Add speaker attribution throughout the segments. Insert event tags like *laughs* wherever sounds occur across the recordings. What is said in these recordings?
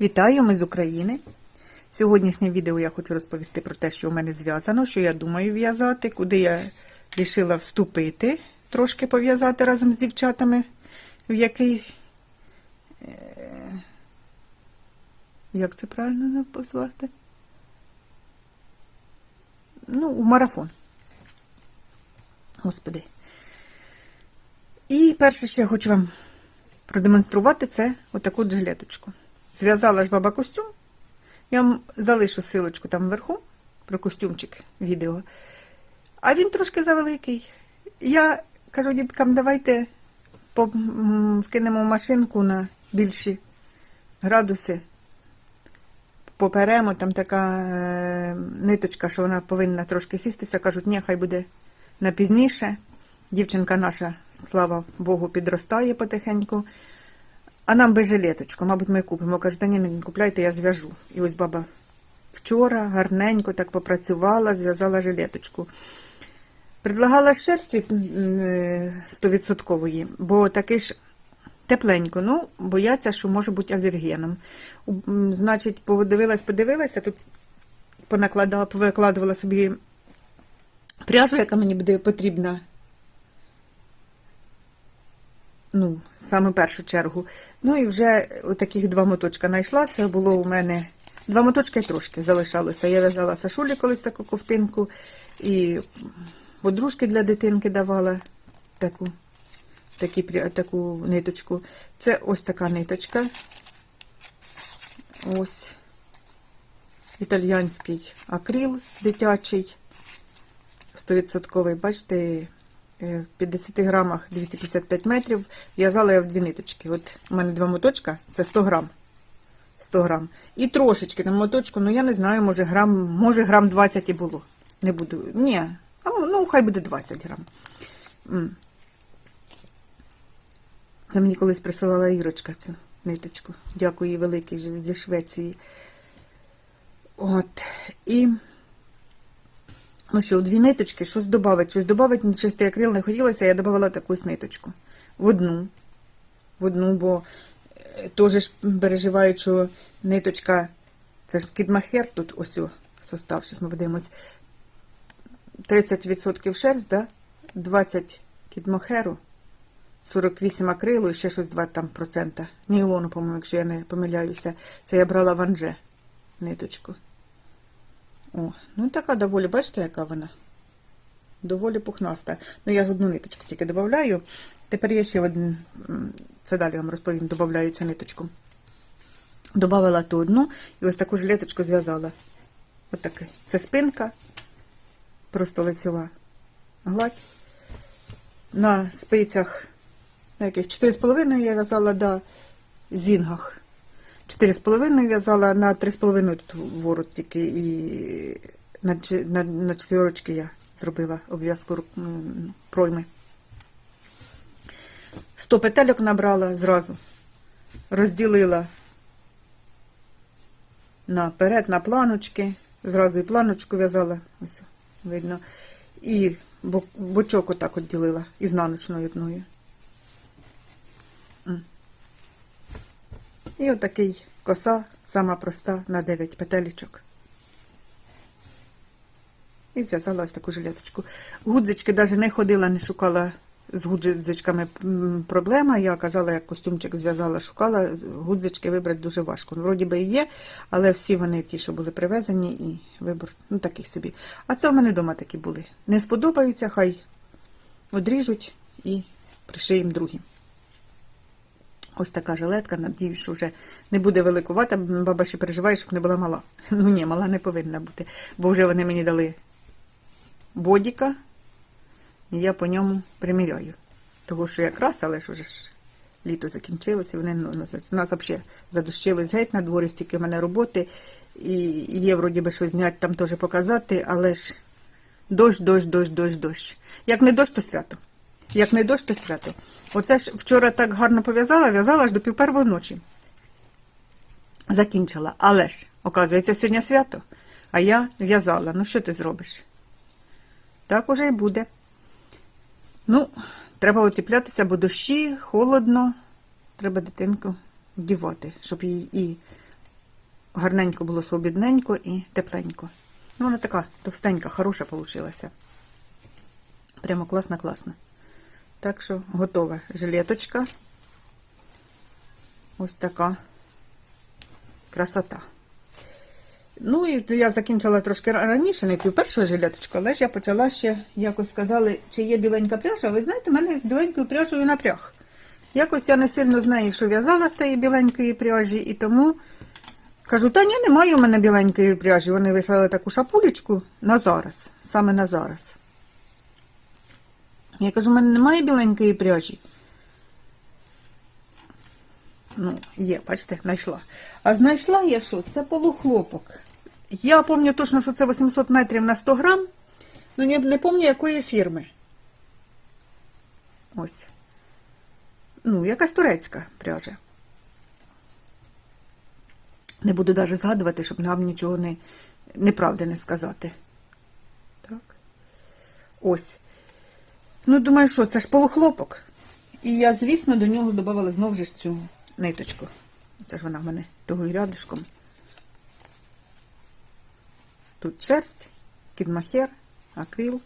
Speaker 1: Вітаю, ми з України. Сьогоднішнє відео я хочу розповісти про те, що у мене зв'язано, що я думаю в'язати, куди я вирішила вступити, трошки пов'язати разом з дівчатами, в який. е, Як це правильно позвати? Ну, у марафон. Господи. І перше, що я хочу вам продемонструвати, це отаку джилеточку. Зв'язала ж баба костюм. Я вам залишу силочку там вверху про костюмчик відео. А він трошки завеликий. Я кажу діткам, давайте вкинемо машинку на більші градуси. Поперемо, там така е, ниточка, що вона повинна трошки сістися. Кажуть, ні, хай буде на пізніше. Дівчинка наша, слава Богу, підростає потихеньку. А нам би жилеточку, мабуть, ми купимо. Кажуть, ні, не купляйте, я зв'яжу. І ось баба вчора гарненько так попрацювала, зв'язала жилеточку. Предлагала шерсті е, стовідсоткової, бо таки ж тепленько. Ну, бояться, що може бути алергеном. Значить, подивилась, подивилася, тут понакладала, повикладувала собі пряжу, яка мені буде потрібна ну, саме першу чергу. Ну і вже таких два моточка знайшла. Це було у мене два моточки трошки залишалося. Я в'язала Сашулі колись таку ковтинку, і подружки для дитинки давала таку, такі, таку ниточку. Це ось така ниточка. Ось італьянський акрил дитячий. 100%, бачите, в 50 грамах 255 метрів. В'язала я в дві ниточки. От у мене два моточка, це 100 грам. 100 грам. І трошечки на моточку, ну я не знаю, може грам, може грам 20 і було. Не буду. Ні, ну хай буде 20 грам. Це мені колись присилала Ірочка цю ниточку. Дякую їй великій зі Швеції. От. І. Ну що, дві ниточки, щось додати, щось додати, чистий акрил не хотілося, я додавала таку ниточку. В одну. В одну, бо е, теж переживаю, що ниточка, це ж кідмахер, тут ось состав, зараз ми подивимось. 30% шерсть, да? 20 кідмохеру, 48 акрилу і ще щось 2 там процента. Нейлону, по-моєму, якщо я не помиляюся. Це я брала в Анже ниточку. О, ну така доволі, бачите, яка вона? Доволі пухнаста. Ну, я ж одну ниточку тільки додаю. Тепер я ще один, це далі вам розповім, додаю цю ниточку. Добавила ту одну і ось таку жилеточку зв'язала. Ось таке. Це спинка, просто лицьова гладь. На спицях, на яких 4,5 я в'язала до зінгах. 4,5 в'язала на 3,5 тут ворот тільки і на, на, на четверочки я зробила обв'язку пройми. 100 петельок набрала зразу, розділила наперед на планочки, зразу і планочку в'язала, ось видно, і бочок отак от ділила ізнаночною одною. І отакий коса, сама проста, на 9 петелечок. І зв'язала ось таку жилеточку. Гудзички навіть не ходила, не шукала з гудзичками проблема. Я казала, як костюмчик зв'язала, шукала. Гудзички вибрати дуже важко. Ну, Вроді би і є, але всі вони ті, що були привезені, і вибор, ну такий собі. А це в мене вдома такі були. Не сподобаються, хай одріжуть і пришиємо другі. Ось така жилетка, надіюсь, що вже не буде великувата. Баба ще переживає, щоб не була мала. *laughs* Ну ні, мала не повинна бути. Бо вже вони мені дали бодіка, і я по ньому приміряю. Того, що якраз, але ж уже ж літо закінчилося, і вони ну, носять. У нас взагалі задущилось геть на дворі, стільки в мене роботи. І є, вроді би, що зняти там теж показати, але ж дощ, дощ, дощ, дощ, дощ. Як не дощ, то свято. Як не дощ, то свято. Оце ж вчора так гарно пов'язала, в'язала аж до пів первої ночі. Закінчила. Але ж, оказується, сьогодні свято. А я в'язала. Ну, що ти зробиш? Так уже і буде. Ну, треба утеплятися, бо дощі, холодно. Треба дитинку вдівати, щоб їй і гарненько було свобідненько і тепленько. Ну, вона така товстенька, хороша получилася. Прямо класна, класна. Так що готова жилеточка. Ось така красота. Ну і я закінчила трошки раніше, не пів першого жилеточку, але ж я почала ще, якось сказали, чи є біленька пряжа. Ви знаєте, в мене з біленькою пряжею напряг. Якось я не сильно знаю, що в'язала з тієї біленької пряжі, і тому кажу, та ні, немає у мене біленької пряжі. Вони вислали таку шапулечку на зараз, саме на зараз. Я кажу, у мене немає біленької пряжі. Ну, є, бачите, знайшла. А знайшла я що? Це полухлопок. Я пам'ятаю точно, що це 800 метрів на 100 грам. Ну, не, не пам'ятаю, якої фірми. Ось. Ну, якась турецька пряжа. Не буду навіть згадувати, щоб нам нічого не, неправди не сказати. Так. Ось. Ну, думаю, що це ж полухлопок. І я, звісно, до нього додавала знову ж цю ниточку. Це ж вона в мене того і рядышком. Тут шерсть, кідмахер, акрил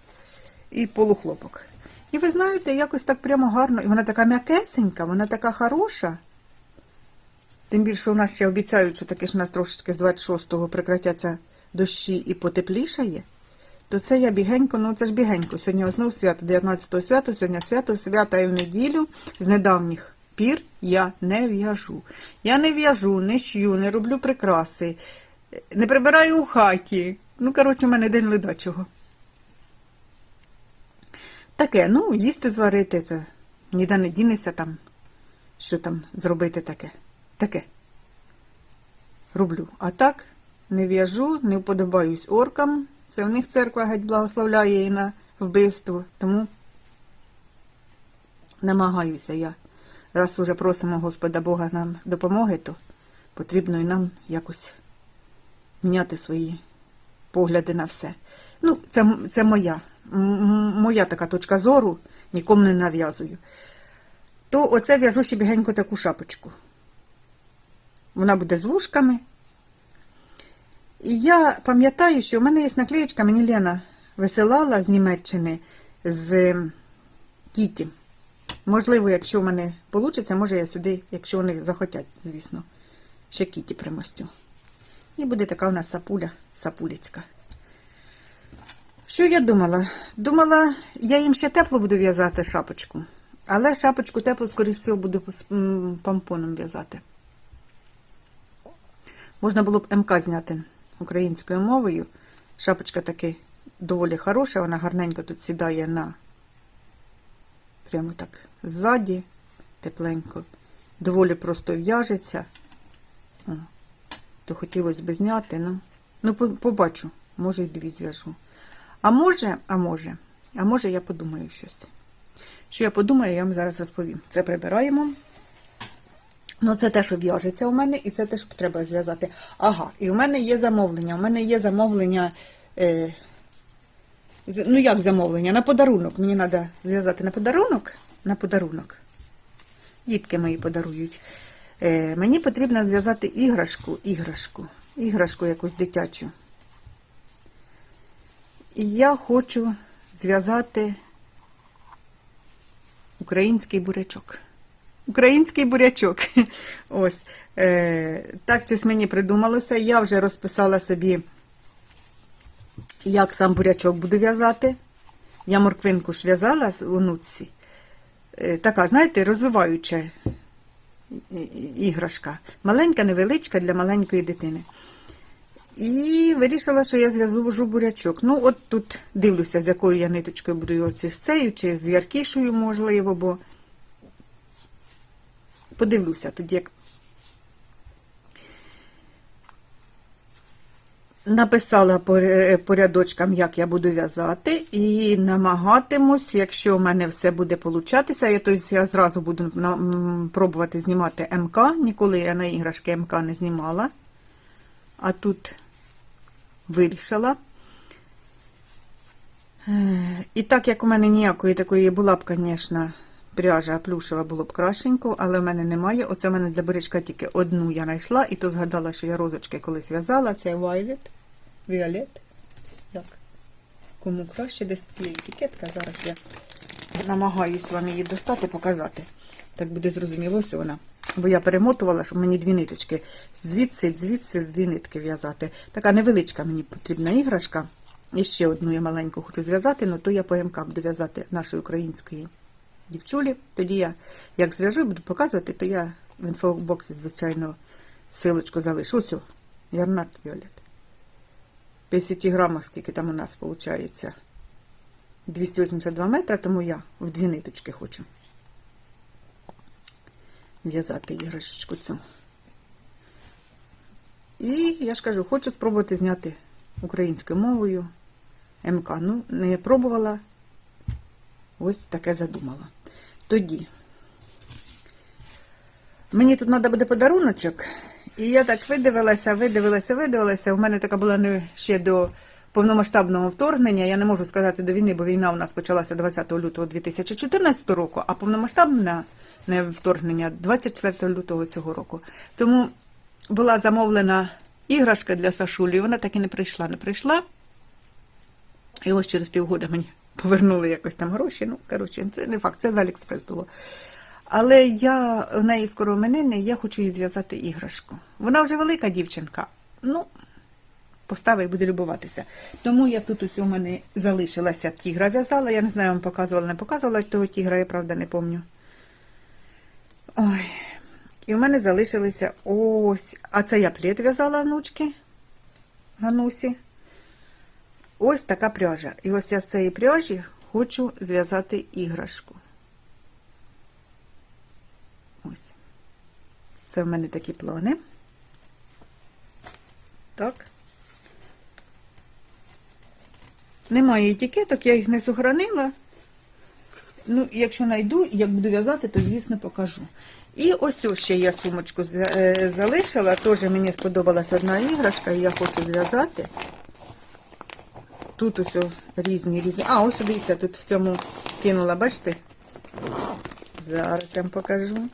Speaker 1: і полухлопок. І ви знаєте, якось так прямо гарно. І вона така м'якесенька, вона така хороша. Тим більше у нас ще обіцяють, що таке ж у нас трошечки з 26-го прекратяться дощі і потеплішає. То це я бігенько, ну це ж бігенько. Сьогодні знову свято, 19-го свято, сьогодні свято, свята і в неділю. З недавніх пір я не в'яжу. Я не в'яжу, не шью, не роблю прикраси, не прибираю у хаті. Ну, коротше, у мене день ледачого. Таке, ну, їсти зварити, це ніде не дінешся там, що там зробити таке. Таке. Роблю. А так не в'яжу, не вподобаюсь оркам. Це в них церква геть благословляє і на вбивство. Тому намагаюся я. Раз уже просимо Господа Бога нам допомоги, то потрібно і нам якось міняти свої погляди на все. Ну, це, це моя, моя така точка зору, нікому не нав'язую. То оце в'яжу ще бігенько таку шапочку. Вона буде з вушками. І я пам'ятаю, що в мене є наклеєчка, мені Лена висилала з Німеччини з Кіті. Можливо, якщо в мене вийде, може я сюди, якщо вони захотять, звісно, ще Кіті примостю. І буде така у нас сапуля, сапулецька. Що я думала? Думала, я їм ще тепло буду в'язати шапочку. Але шапочку тепло, скоріш всього, буду помпоном в'язати. Можна було б МК зняти українською мовою. Шапочка таки доволі хороша, вона гарненько тут сідає на прямо так ззаді, тепленько. Доволі просто в'яжеться. То хотілося б зняти, ну, ну побачу, може й дві зв'яжу. А може, а може, а може я подумаю щось. Що я подумаю, я вам зараз розповім. Це прибираємо. Ну, це те, що в'яжеться у мене, і це те, що треба зв'язати. Ага, і у мене є замовлення. У мене є замовлення. Е, ну, як замовлення? На подарунок. Мені треба зв'язати на подарунок. На подарунок. Дітки мої подарують. Е, мені потрібно зв'язати іграшку, іграшку, іграшку якусь дитячу. І я хочу зв'язати український бурячок. Український бурячок. *laughs* Ось. Е, так щось мені придумалося. Я вже розписала собі, як сам бурячок буду в'язати. Я морквинку ж в'язала у нутці. Е, така, знаєте, розвиваюча іграшка. Маленька, невеличка для маленької дитини. І вирішила, що я зв'яжу бурячок. Ну, от тут дивлюся, з якою я ниточкою буду його з цією, чи з яркішою, можливо, бо подивлюся тоді, як написала по рядочкам, як я буду в'язати, і намагатимусь, якщо в мене все буде получатися, я, тобто я зразу буду пробувати знімати МК. Ніколи я на іграшки МК не знімала. А тут вирішила. Е, І так як у мене ніякої такої була б, звісно, пряжа плюшева було б кращенько, але в мене немає. Оце в мене для бурячка тільки одну я знайшла, і то згадала, що я розочки колись в'язала. Це Violet. Violet. Як? Кому краще, десь є етикетка. Зараз я намагаюсь вам її достати, показати. Так буде зрозуміло, ось вона. Бо я перемотувала, щоб мені дві ниточки. Звідси, звідси дві нитки в'язати. Така невеличка мені потрібна іграшка. І ще одну я маленьку хочу зв'язати, але то я по МК буду в'язати нашої української дівчулі. Тоді я, як зв'яжу і буду показувати, то я в інфобоксі, звичайно, силочку залишу. Ось, ярнат Віолет. 50 грамах, скільки там у нас виходить. 282 метра, тому я в дві ниточки хочу в'язати іграшечку цю. І я ж кажу, хочу спробувати зняти українською мовою МК. Ну, не пробувала, ось таке задумала. Тоді мені тут треба буде подаруночок, і я так видивилася, видивилася, видивилася. У мене така була не ще до повномасштабного вторгнення. Я не можу сказати до війни, бо війна у нас почалася 20 лютого 2014 року, а повномасштабне не вторгнення 24 лютого цього року. Тому була замовлена іграшка для Сашулі, вона так і не прийшла, не прийшла. І ось через півгода мені повернули якось там гроші. Ну, коротше, це не факт, це з Аліекспрес було. Але я в неї скоро іменини, я хочу їй зв'язати іграшку. Вона вже велика дівчинка. Ну, поставить, буде любуватися. Тому я тут ось у мене залишилася тігра в'язала. Я не знаю, вам показувала, не показувала того тігра, я правда не пам'ятаю. Ой. І в мене залишилися ось. А це я плід в'язала внучки Ганусі. Ось така пряжа. І ось я з цієї пряжі хочу зв'язати іграшку. Ось. Це в мене такі плани. Так. Немає етикеток, я їх не сохранила. Ну, якщо знайду, як буду в'язати, то, звісно, покажу. І ось ось ще я сумочку е, залишила. Теж мені сподобалась одна іграшка, і я хочу зв'язати. Тут ось різні різні. А, ось дивіться, тут в цьому кинула, бачите? Зараз я вам покажу.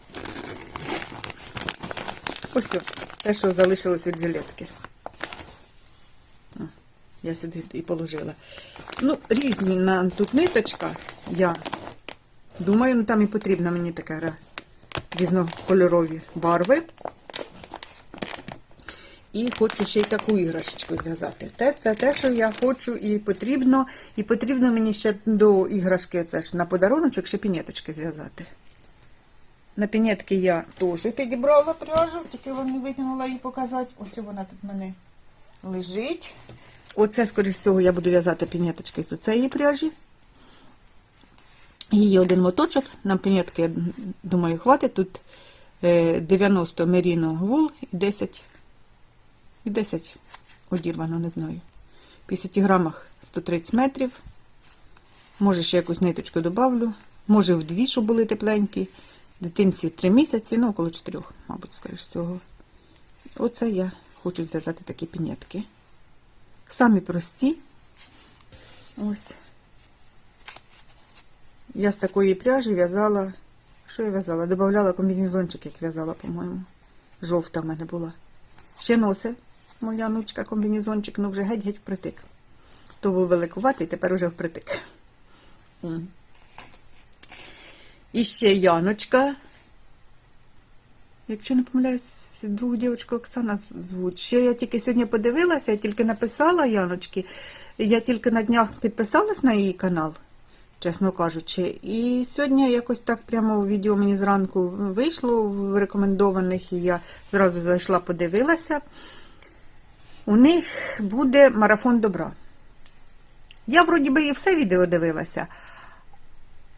Speaker 1: Ось о, те, що залишилось від жилетки. Я сюди і положила. Ну, різні на тут ниточка. Я думаю, ну там і потрібно мені така різнокольорові барви. І хочу ще й таку іграшечку зв'язати. Те, це те, що я хочу і потрібно. І потрібно мені ще до іграшки, це ж на подаруночок, ще пінеточки зв'язати. На пінетки я теж підібрала пряжу, тільки вам не витягнула її показати. Ось вона тут в мене лежить. Оце, скоріш всього, я буду в'язати пінеточки з цієї пряжі. Її один моточок. На пінетки, я думаю, хватить. Тут е, 90 меріно вул і 10 і 10 одірвано, не знаю. 50 грамах 130 метрів. Може, ще якусь ниточку добавлю. Може, в дві, щоб були тепленькі. Дитинці 3 місяці, ну, около 4, мабуть, скоріш всього. Оце я хочу зв'язати такі пінетки. Самі прості. Ось. Я з такої пряжі в'язала. Що я в'язала? Добавляла комбінезончик, як в'язала, по-моєму. Жовта в мене була. Ще носи. Моя нучка комбінезончик, ну вже геть-геть впритик. То був великуватий, тепер уже впритик. І ще Яночка. Якщо не помиляюсь, другу дівчинку Оксана звуть. Ще я тільки сьогодні подивилася, я тільки написала Яночки. Я тільки на днях підписалась на її канал, чесно кажучи. І сьогодні якось так прямо у відео мені зранку вийшло в рекомендованих, і я зразу зайшла, подивилася. У них буде марафон добра. Я вроді би і все відео дивилася.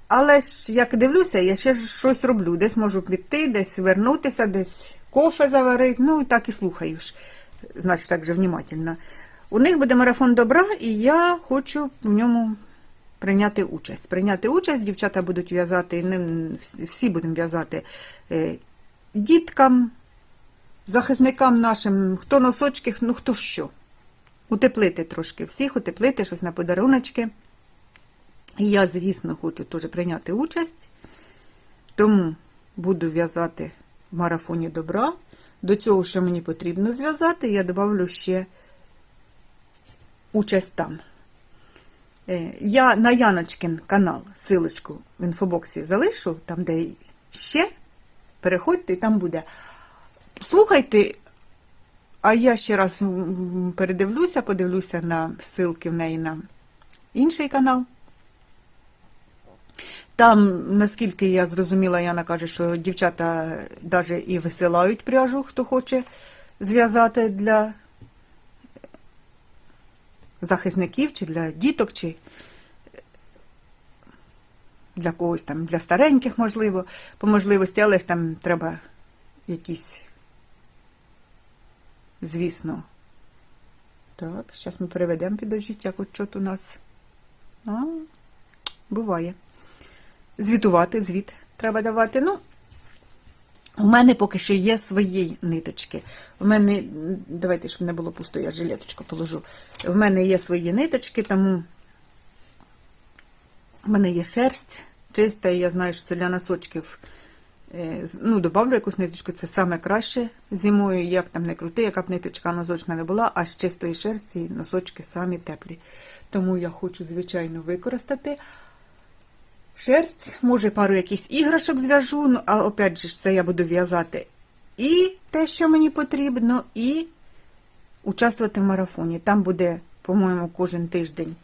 Speaker 1: Але ж як дивлюся, я ще щось роблю. Десь можу піти, десь вернутися, десь кофе заварити. Ну і так і слухаю ж. Значить, так же внімательно. У них буде марафон добра, і я хочу в ньому прийняти участь. Прийняти участь, дівчата будуть в'язати, всі- всі будемо в'язати е, діткам, захисникам нашим, хто носочки, ну хто що. Утеплити трошки всіх, утеплити щось на подаруночки. І я, звісно, хочу теж прийняти участь. Тому буду в'язати в марафоні добра. До цього, що мені потрібно зв'язати, я додавлю ще участь там. Е, Я на Яночкин канал силочку в інфобоксі залишу, там, де ще. Переходьте, і там буде. Слухайте, а я ще раз передивлюся, подивлюся на ссылки в неї на інший канал. Там, наскільки я зрозуміла, Яна каже, що дівчата навіть і висилають пряжу, хто хоче зв'язати для захисників, чи для діток, чи для когось там, для стареньких, можливо, по можливості, але ж там треба якісь, звісно. Так, зараз ми переведемо підожіть, як от що у нас. А, буває. Звітувати, звіт треба давати. Ну, у мене поки що є свої ниточки. У мене, давайте, щоб не було пусто, я жилеточку положу. У мене є свої ниточки, тому у мене є шерсть чиста, і я знаю, що це для носочків. Е, Ну, добавлю якусь ниточку, це саме краще зимою, як там не крути, яка б ниточка носочна не була, а з чистої шерсті носочки самі теплі. Тому я хочу, звичайно, використати шерсть, може пару якихось іграшок зв'яжу, ну, а опять же це я буду в'язати і те, що мені потрібно, і участвувати в марафоні. Там буде, по-моєму, кожен тиждень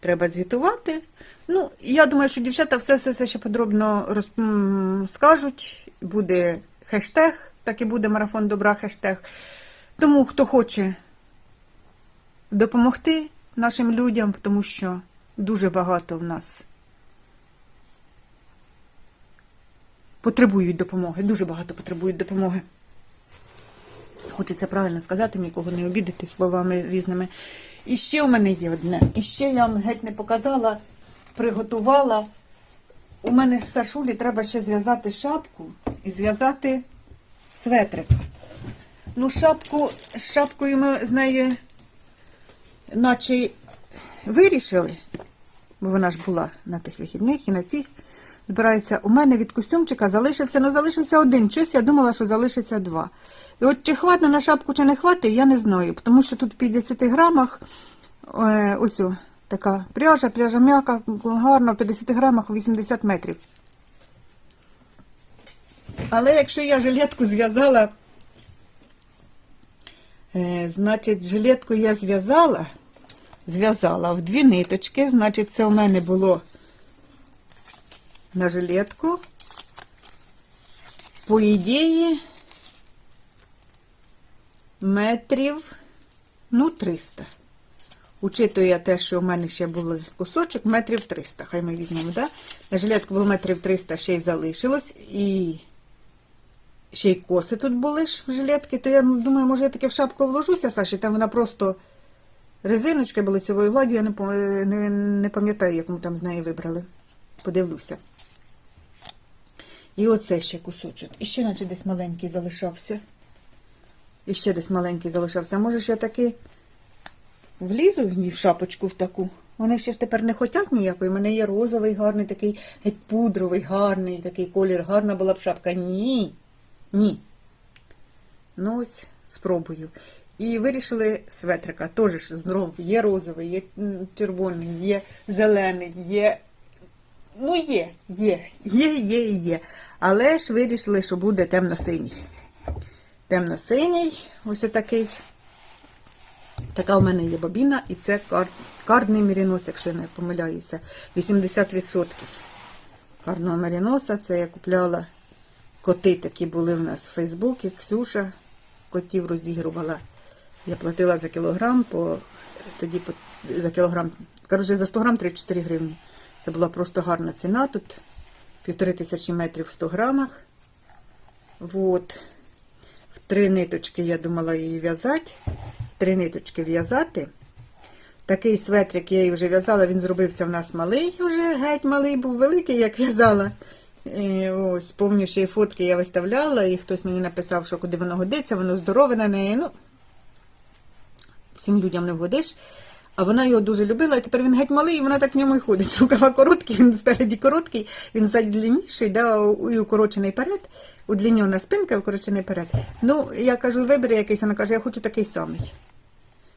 Speaker 1: треба звітувати. Ну, я думаю, що дівчата все все, все ще подробно роз... скажуть. Буде хештег, так і буде марафон добра хештег. Тому хто хоче допомогти нашим людям, тому що дуже багато в нас потребують допомоги, дуже багато потребують допомоги. Хочеться правильно сказати, нікого не обідати словами різними. І ще у мене є одне. І ще я вам геть не показала, приготувала. У мене з Сашулі треба ще зв'язати шапку і зв'язати светрика. Ну, шапку, з шапкою ми з нею наче вирішили, бо вона ж була на тих вихідних і на цих. Збирається, у мене від костюмчика залишився, ну залишився один. Щось я думала, що залишиться два. І от чи хватить на шапку, чи не хватить, я не знаю. Тому що тут в 50 грамах е, ось о, така пряжа, пряжа м'яка, гарно, в 50 грамах 80 метрів. Але якщо я жилетку зв'язала, е, значить, жилетку я зв'язала, зв'язала в дві ниточки, значить, це у мене було на жилетку. По ідеї, метрів, ну, 300. Учитує те, що в мене ще були кусочок, метрів 300. Хай ми візьмемо, да? На жилетку було метрів 300, ще й залишилось. І ще й коси тут були ж в жилетки, то я думаю, може я таки в шапку вложуся, Саші, там вона просто резиночка була лицевою гладдю, я не, не пам'ятаю, як ми там з неї вибрали. Подивлюся. І оце ще кусочок. І ще наче десь маленький залишався. І ще десь маленький залишався. Може, ще таки влізу в шапочку в таку. Вони ще ж тепер не хотять ніякої. У мене є розовий гарний, такий геть пудровий, гарний такий колір. Гарна була б шапка. Ні. Ні. Ну ось, спробую. І вирішили светрика. Теж ж є розовий, є червоний, є зелений, є. Ну, є, є, є, є, є. Але ж вирішили, що буде темно-синій. Темно-синій, ось отакий. Така у мене є бобіна, і це кар... карний мерінос, якщо я не помиляюся. 80%. Карного меріноса. Це я купляла коти такі були в нас в Фейсбуці. Ксюша котів розігрувала. Я платила за кілограм, по, тоді по, за кілограм, коротше, за 100 грам 3-4 гривні. Це була просто гарна ціна. Тут півтори тисячі метрів в 100 грамах. Вот. В три ниточки я думала її в'язати. В три ниточки в'язати. Такий светрик я її вже в'язала, він зробився в нас малий вже, геть малий був великий, як в'язала. Ось, помню, ще й фотки я виставляла, і хтось мені написав, що куди воно годиться, воно здорове на неї. Ну, всім людям не вгодиш. А вона його дуже любила, і тепер він геть малий, і вона так в ньому і ходить. Рукава короткі, він спереді короткий, він ззаді длинніший, да, і укорочений перед, удлінена спинка, укорочений перед. Ну, я кажу, вибери якийсь, вона каже, я хочу такий самий.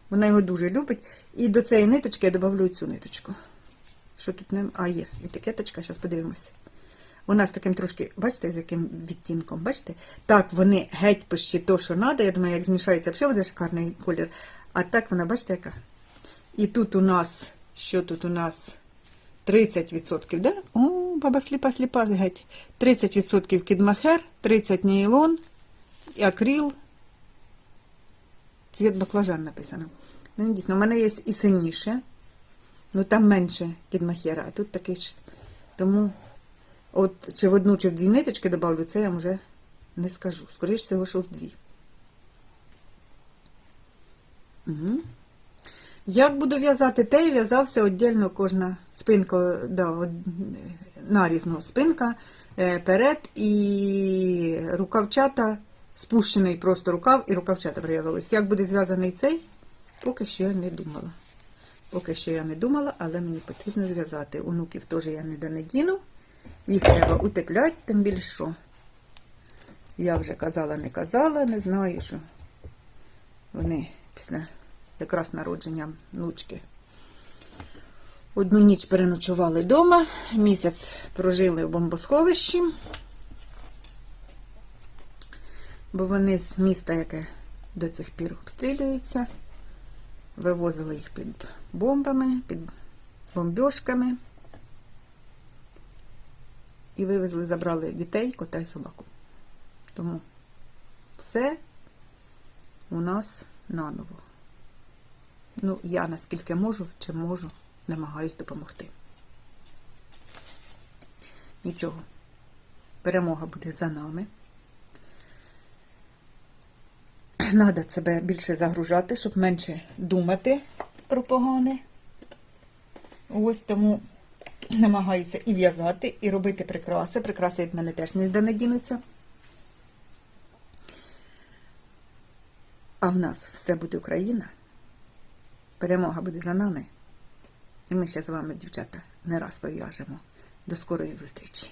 Speaker 1: Вона його дуже любить. І до цієї ниточки я додавлю цю ниточку. Що тут не. А, є, етикеточка, зараз подивимося. Вона з таким трошки, бачите, з яким відтінком, бачите? Так, вони геть почти то, що треба. Я думаю, як змішається, все буде шикарний колір. А так вона, бачите, яка? І тут у нас, що тут у нас? 30%, да? О, баба сліпа, сліпа геть. 30% кідмахер, 30 нейлон, акрил, цвіт баклажан написано. Ну, дійсно, у мене є і сильніше, ну там менше кідмахера, а тут такий ж. Тому от чи в одну, чи в дві ниточки добавлю, це я вам вже не скажу. Скоріше всього, що в дві. Угу. Як буду в'язати, те в'язався віддільно кожна спинка, да, нарізно спинка, е, перед і рукавчата, спущений просто рукав і рукавчата прив'язались. Як буде зв'язаний цей, поки що я не думала. Поки що я не думала, але мені потрібно зв'язати. Онуків теж я не діну. Їх треба утепляти, тим більше. Я вже казала, не казала, не знаю, що вони після якраз народження внучки. Одну ніч переночували вдома, місяць прожили в бомбосховищі, бо вони з міста, яке до цих пір обстрілюється, вивозили їх під бомбами, під бомбьошками. І вивезли, забрали дітей, кота і собаку. Тому все у нас наново. Ну, я наскільки можу, чи можу, намагаюсь допомогти. Нічого. Перемога буде за нами. Надо себе більше загружати, щоб менше думати про погане. Ось тому намагаюся і в'язати, і робити прикраси. Прикраси від мене теж ніде не дінуться. А в нас все буде Україна. Перемога буде за нами. І ми ще з вами, дівчата, не раз пов'яжемо. До скорої зустрічі!